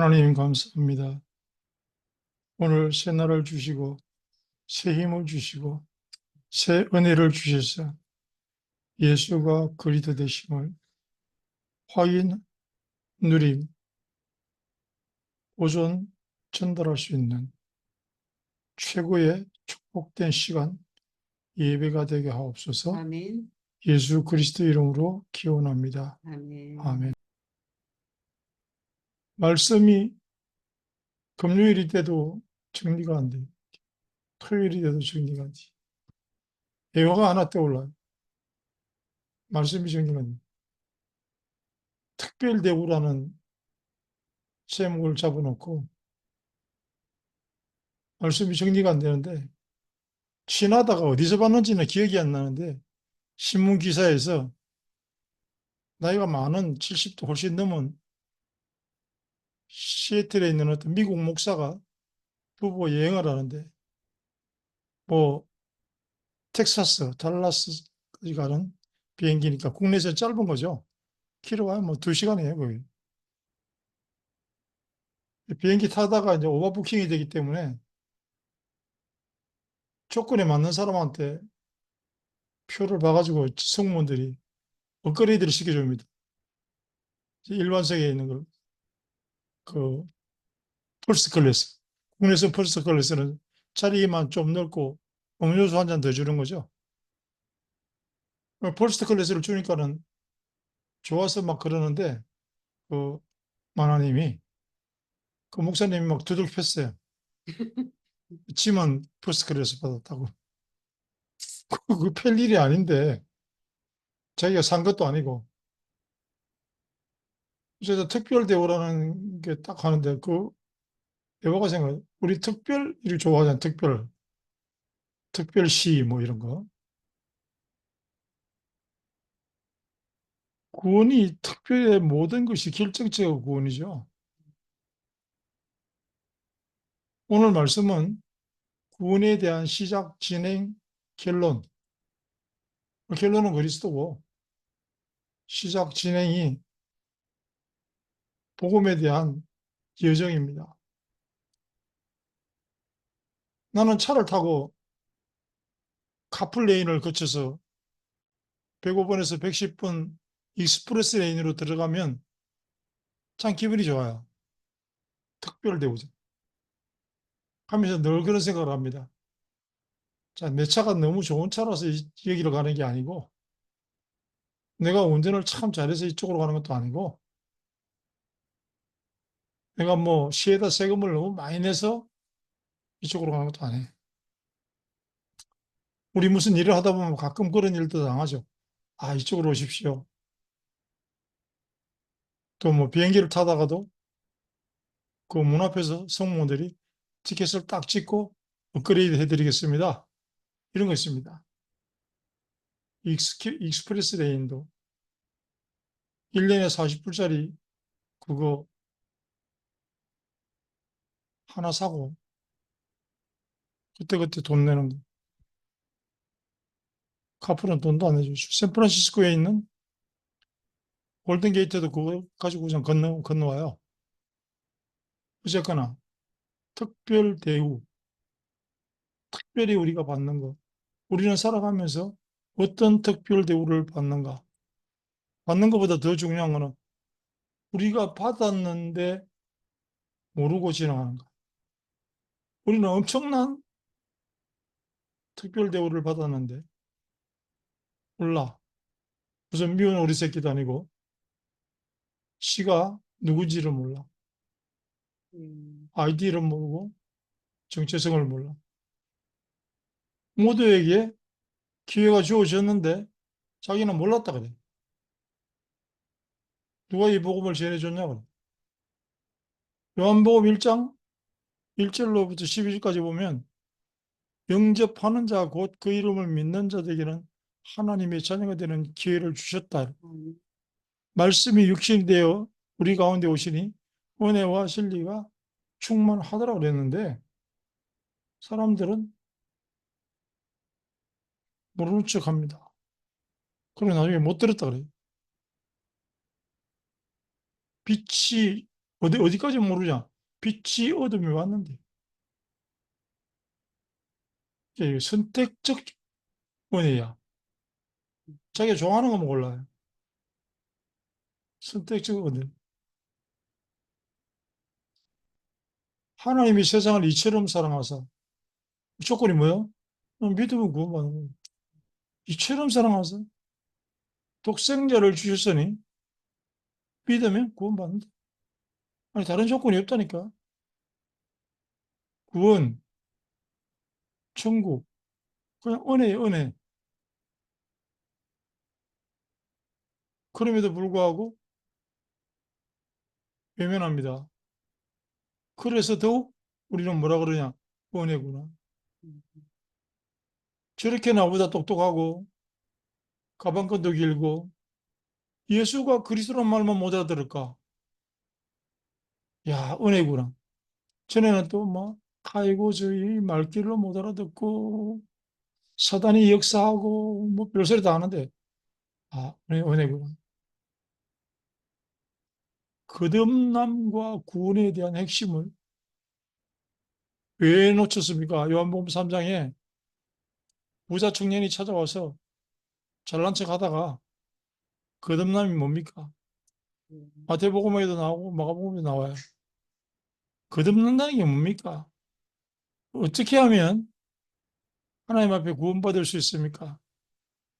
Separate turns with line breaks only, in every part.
하나님 감사합니다. 오늘 새 날을 주시고 새 힘을 주시고 새 은혜를 주셔서 예수가 그리스도 되심을 확인, 누림, 오전 전달할 수 있는 최고의 축복된 시간 예배가 되게 하옵소서
아멘.
예수 그리스도 이름으로 기원합니다.
아멘.
아멘. 말씀이 금요일이 돼도 정리가 안 돼. 토요일이 돼도 정리가 안 돼. 예화가 하나 떠올라요. 말씀이 정리가 안 돼. 특별 대우라는 제목을 잡아놓고 말씀이 정리가 안 되는데 지나다가 어디서 봤는지는 기억이 안 나는데 신문 기사에서 나이가 많은 70도 훨씬 넘은 시애틀에 있는 어떤 미국 목사가 부부 여행을 하는데 뭐 텍사스, 달라스까지 가는 비행기니까 국내에서 짧은 거죠. 키로가 뭐두 시간이에요, 거기. 비행기 타다가 이제 오버부킹이 되기 때문에 조건에 맞는 사람한테 표를 봐가지고 승무원들이 업그레이드를 시켜줍니다. 일반석에 있는 걸, 그, 퍼스트 클래스. 국내에서 퍼스트 클래스는 자리만 좀 넓고 음료수 한 잔 더 주는 거죠. 퍼스트 클래스를 주니까는 좋아서 막 그러는데, 그, 만화님이, 그 목사님이 막 두들겨 팼어요. 짐은 퍼스트 클래스 받았다고. 그펼 일이 아닌데, 자기가 산 것도 아니고. 그래서 특별 대우라는 게 딱 하는데, 그, 대화가 생각, 우리 특별, 이렇게 좋아하잖아, 특별. 특별시, 뭐 이런 거. 구원이 특별의 모든 것이 결정적 구원이죠. 오늘 말씀은 구원에 대한 시작, 진행, 결론. 결론은 그리스도고, 시작, 진행이 복음에 대한 여정입니다. 나는 차를 타고 카플레인을 거쳐서 105번에서 110번 익스프레스 레인으로 들어가면 참 기분이 좋아요. 특별 대우죠. 하면서 늘 그런 생각을 합니다. 자, 내 차가 너무 좋은 차라서 이- 여기로 가는 게 아니고 내가 운전을 참 잘해서 이쪽으로 가는 것도 아니고 내가 뭐 시에다 세금을 너무 많이 내서 이쪽으로 가는 것도 아니에요. 우리 무슨 일을 하다 보면 가끔 그런 일도 당하죠. 아, 이쪽으로 오십시오. 또 뭐 비행기를 타다가도 그 문 앞에서 승무원들이 티켓을 딱 찍고 업그레이드 해드리겠습니다. 이런 거 있습니다. 익스키, 익스프레스 레인도 1년에 40불짜리 그거 하나 사고 그때그때 돈 내는 거. 카풀은 돈도 안 내주죠. 샌프란시스코에 있는 골든게이트도 그거 가지고 그냥 건너, 건너와요. 어쨌거나 특별 대우, 특별히 우리가 받는 것. 우리는 살아가면서 어떤 특별 대우를 받는가? 받는 것보다 더 중요한 거는 우리가 받았는데 모르고 지나가는 거. 우리는 엄청난 특별 대우를 받았는데 몰라. 무슨 미운 어리 새끼도 아니고 시가 누군지를 몰라.
음,
아이디를 모르고 정체성을 몰라. 모두에게 기회가 주어졌는데 자기는 몰랐다 그래. 누가 이 복음을 전해줬냐 그래. 요한복음 1장 1절로부터 12절까지 보면 영접하는 자 곧 그 이름을 믿는 자들에게는 하나님의 자녀가 되는 기회를 주셨다. 말씀이 육신이 되어 우리 가운데 오시니 은혜와 진리가 충만하더라 그랬는데 사람들은 모르는 척 합니다. 그리고 나중에 못 들었다 그래요. 빛이 어디, 어디까지 모르냐. 빛이 어둠이 왔는데. 선택적 은혜야. 자기가 좋아하는 거면 골라요. 선택적 은혜. 하나님이 세상을 이처럼 사랑하사. 조건이 뭐예요? 믿음을 구원받는 거예요. 이처럼 사랑하사. 독생자를 주셨으니 믿으면 구원받는다. 아니, 다른 조건이 없다니까. 구원, 천국, 그냥 은혜예요, 은혜. 그럼에도 불구하고 외면합니다. 그래서 더욱 우리는 뭐라 그러냐? 은혜구나.
음,
저렇게 나보다 똑똑하고 가방끈도 길고 예수가 그리스도란 말만 못 알아들을까? 야, 은혜구나. 전에는 또 뭐, 아이고, 저희 말귀를 못 알아듣고 사단이 역사하고 뭐 별소리 다 하는데 아, 은혜, 은혜구나. 거듭남과 구원에 대한 핵심을 왜 놓쳤습니까? 요한복음 3장에 부자 청년이 찾아와서 잘난 척 하다가 거듭남이 뭡니까?
음,
마태복음에도 나오고 마가복음에도 나와요. 거듭난다는 게 뭡니까? 어떻게 하면 하나님 앞에 구원받을 수 있습니까?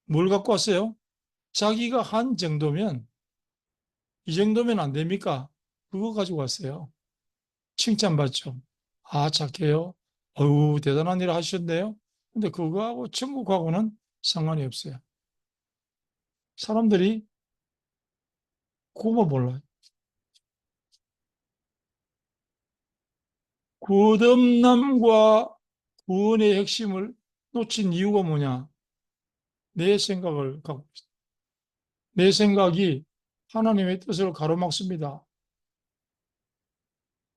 뭘 갖고 왔어요? 자기가 한 정도면 이 정도면 안 됩니까? 그거 가지고 왔어요. 칭찬받죠. 아, 착해요. 어우, 대단한 일 하셨네요. 근데 그거하고 천국하고는 상관이 없어요. 사람들이 그거만 몰라요. 거듭남과 구원의 핵심을 놓친 이유가 뭐냐? 내 생각을 갖고 있어. 내 생각이 하나님의 뜻을 가로막습니다.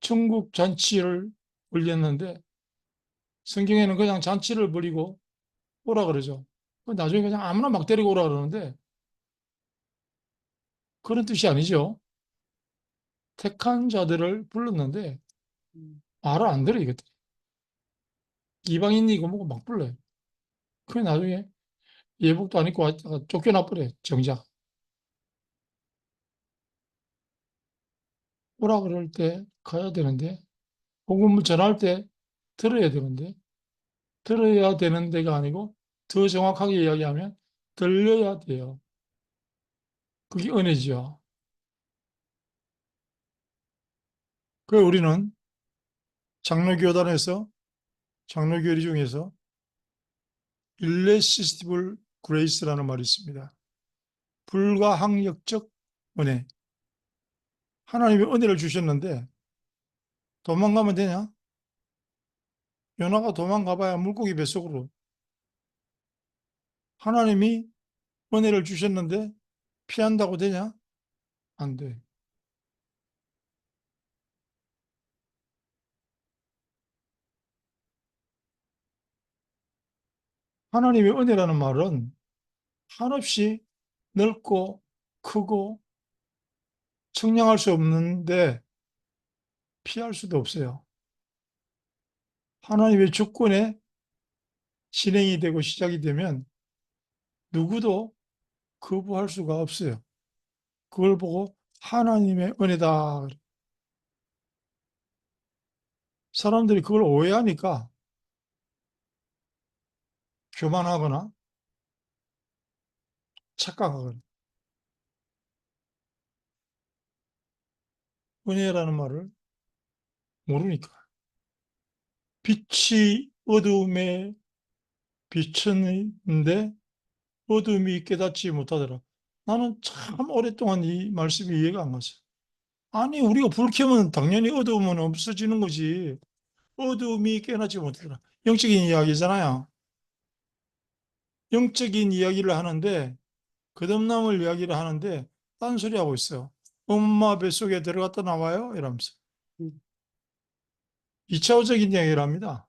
천국 잔치를 올렸는데 성경에는 그냥 잔치를 벌이고 오라 그러죠. 나중에 그냥 아무나 막 데리고 오라 그러는데 그런 뜻이 아니죠. 택한 자들을 불렀는데
음,
말을 안 들어 이것들. 이방인이고 뭐고 막 불러요. 그 나중에 예복도 안 입고 왔다가 쫓겨나 버려 정작. 오라 그럴 때 가야 되는데 복음을 전할 때 들어야 되는데 들어야 되는 데가 아니고 더 정확하게 이야기하면 들려야 돼요. 그게 은혜죠. 그 우리는 장로교단에서 장로교리 중에서 irresistible grace라는 말이 있습니다. 불가항력적 은혜. 하나님이 은혜를 주셨는데 도망가면 되냐? 요나가 도망가봐야 물고기 뱃속으로. 하나님이 은혜를 주셨는데 피한다고 되냐? 안 돼. 하나님의 은혜라는 말은 한없이 넓고 크고 측량할 수 없는데 피할 수도 없어요. 하나님의 주권에 진행이 되고 시작이 되면 누구도 거부할 수가 없어요. 그걸 보고 하나님의 은혜다. 사람들이 그걸 오해하니까 교만하거나 착각하거나 은혜라는 말을 모르니까 빛이 어두움에 비쳤는데 어둠이 깨닫지 못하더라. 나는 참 오랫동안 이 말씀이 이해가 안 갔어요. 아니 우리가 불 켜면 당연히 어두움은 없어지는 거지. 어두움이 깨닫지 못하더라. 영적인 이야기잖아요. 영적인 이야기를 하는데 거듭남을 이야기를 하는데 딴소리 하고 있어요. 엄마 뱃속에 들어갔다 나와요? 이러면서.
음.
2차원적인 이야기를 합니다.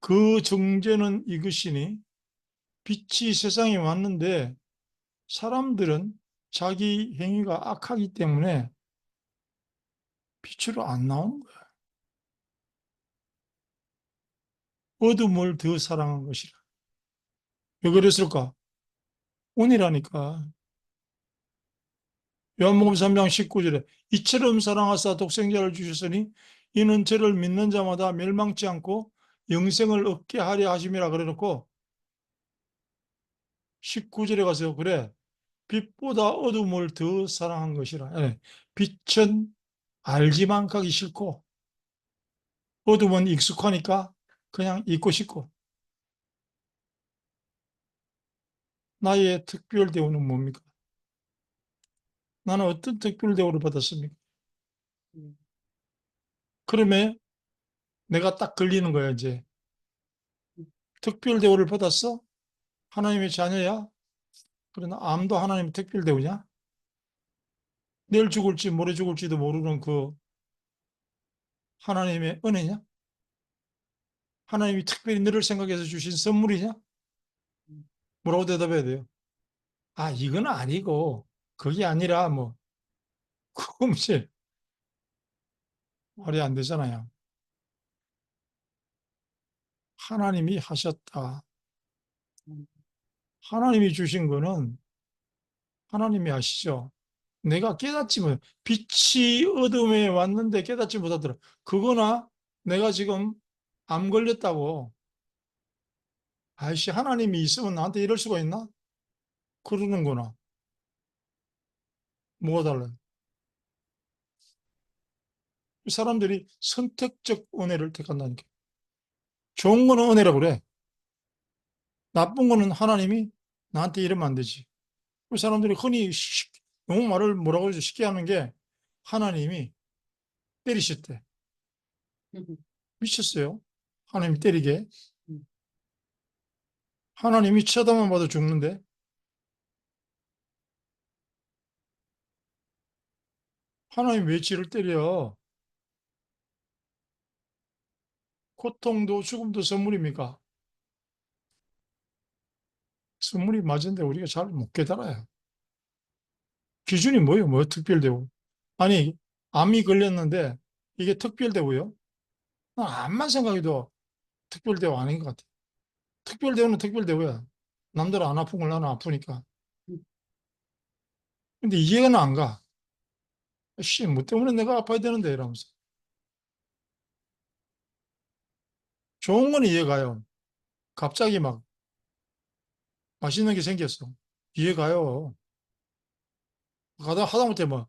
그 정죄는 이것이니 빛이 세상에 왔는데 사람들은 자기 행위가 악하기 때문에 빛으로 안 나오는 거야. 어둠을 더 사랑한 것이라. 왜 그랬을까? 운이라니까. 요한복음 3장 19절에 이처럼 사랑하사 독생자를 주셨으니 이는 저를 믿는 자마다 멸망치 않고 영생을 얻게 하려 하심이라 그래놓고 19절에 가서 그래 빛보다 어둠을 더 사랑한 것이라 예, 빛은 알지만 가기 싫고 어둠은 익숙하니까 그냥 잊고 싶고 나의 특별 대우는 뭡니까? 나는 어떤 특별 대우를 받았습니까?
음.
그러면 내가 딱 걸리는 거야 이제 특별 대우를 받았어? 하나님의 자녀야? 그러나 암도 하나님의 특별 대우냐? 내일 죽을지 모레 죽을지도 모르는 그 하나님의 은혜냐? 하나님이 특별히 너를 생각해서 주신 선물이냐? 뭐라고 대답해야 돼요? 아, 이건 아니고, 그게 아니라, 뭐, 무슨, 말이 안 되잖아요. 하나님이 하셨다. 하나님이 주신 거는 하나님이 아시죠? 내가 깨닫지 못, 빛이 어둠에 왔는데 깨닫지 못하더라. 그거나 내가 지금 암 걸렸다고. 아이씨, 하나님이 있으면 나한테 이럴 수가 있나? 그러는구나. 뭐가 달라요? 이 사람들이 선택적 은혜를 택한다니까. 좋은 거는 은혜라고 그래. 나쁜 거는 하나님이 나한테 이러면 안 되지. 그 사람들이 흔히 쉽- 너무 말을 뭐라고 하죠? 쉽게 하는 게 하나님이 때리셨대. 미쳤어요. 하나님이 때리게.
음.
하나님이 쳐다만 봐도 죽는데. 하나님 왜 지를 때려? 고통도 죽음도 선물입니까? 선물이 맞은데 우리가 잘 못 깨달아요. 기준이 뭐예요? 뭐 특별대우? 아니, 암이 걸렸는데 이게 특별대우요? 난 암만 생각해도 특별대우 아닌 것 같아. 특별대우는 특별대우야. 남들 안 아픈 걸 나는 아프니까. 근데 이해가 안 가. 씨, 뭐 때문에 내가 아파야 되는데 이러면서. 좋은 건 이해가요. 갑자기 막 맛있는 게 생겼어. 이해가요. 가다 하다못해 뭐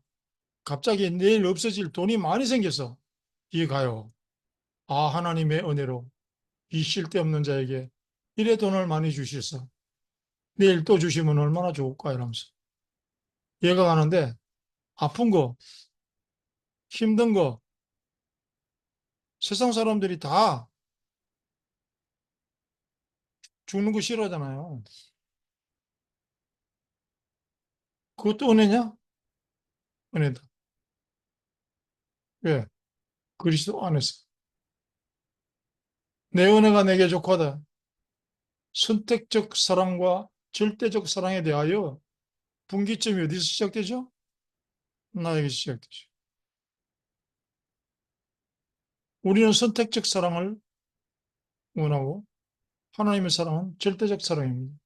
갑자기 내일 없어질 돈이 많이 생겼어. 이해가요. 아, 하나님의 은혜로 이 쓸데없는 자에게 이래 돈을 많이 주셨어. 내일 또 주시면 얼마나 좋을까 이러면서. 이해가 가는데 아픈 거, 힘든 거 세상 사람들이 다 죽는 거 싫어하잖아요. 그것도 은혜냐? 은혜다. 왜? 그리스도 안에서. 내 은혜가 내게 족하다. 선택적 사랑과 절대적 사랑에 대하여 분기점이 어디서 시작되죠? 나에게 시작되죠. 우리는 선택적 사랑을 원하고 하나님의 사랑은 절대적 사랑입니다.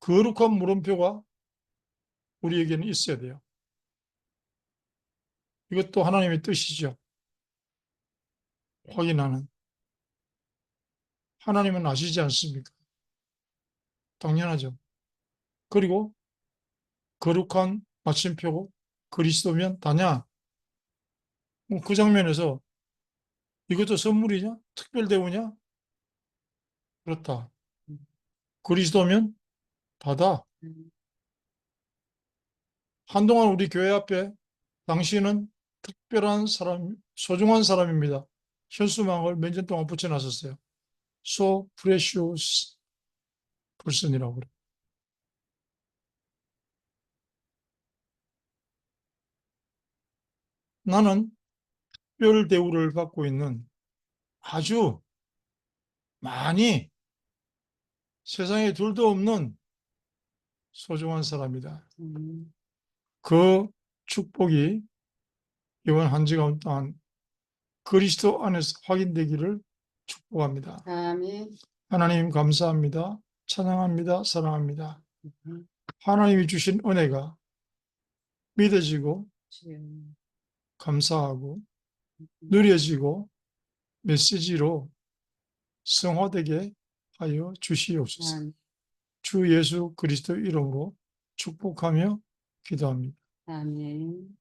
거룩한 물음표가 우리에게는 있어야 돼요. 이것도 하나님의 뜻이죠. 확인하는. 하나님은 아시지 않습니까? 당연하죠. 그리고 거룩한 마침표고 그리스도면 다냐? 뭐그 장면에서 이것도 선물이냐? 특별 대우냐? 그렇다. 그리스도면.
음.
한동안 우리 교회 앞에 당신은 특별한 사람, 소중한 사람입니다. 현수막을 몇 년 동안 붙여놨었어요. So precious person이라고 그래. 나는 특별 대우를 받고 있는 아주 많이 세상에 둘도 없는 소중한 사람이다.
음,
그 축복이 이번 한 주간 동안 그리스도 안에서 확인되기를 축복합니다.
아멘.
하나님 감사합니다. 찬양합니다. 사랑합니다.
음,
하나님이 주신 은혜가 믿어지고. 감사하고 누려지고 메시지로 성화되게 하여 주시옵소서.
아멘.
주 예수 그리스도 이름으로 축복하며 기도합니다.
아멘.